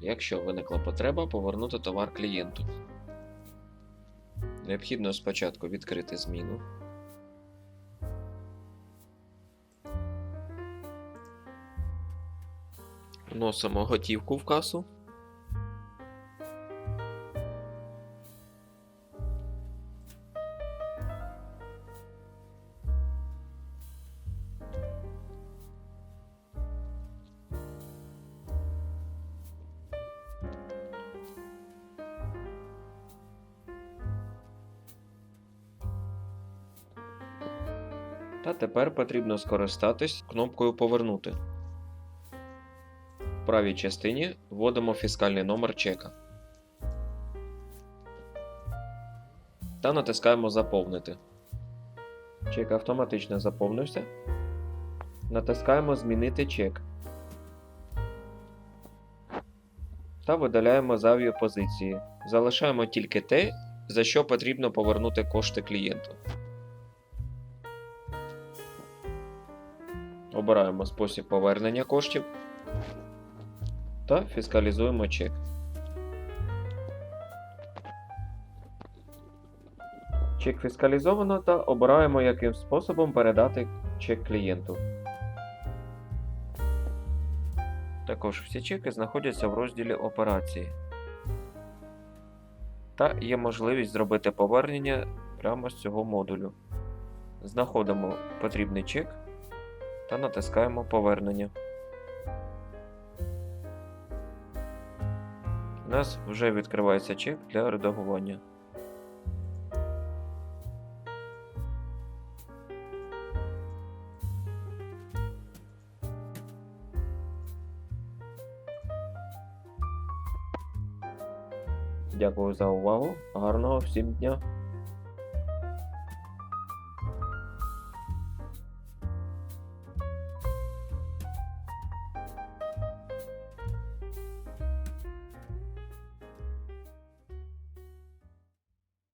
якщо виникла потреба повернути товар клієнту. Необхідно спочатку відкрити зміну. Вносимо готівку в касу. Та тепер потрібно скористатись кнопкою Повернути. В правій частині вводимо фіскальний номер чека. Та натискаємо Заповнити. Чек автоматично заповнився. Натискаємо Змінити чек. Та видаляємо зайві позиції. Залишаємо тільки те, за що потрібно повернути кошти клієнту. Обираємо спосіб повернення коштів та фіскалізуємо чек. Чек фіскалізовано та обираємо, яким способом передати чек клієнту. Також всі чеки знаходяться в розділі Операції. Та є можливість зробити повернення прямо з цього модулю. Знаходимо потрібний чек та натискаємо Повернення. У нас вже відкривається чек для редагування. Дякую за увагу. Гарного всім дня!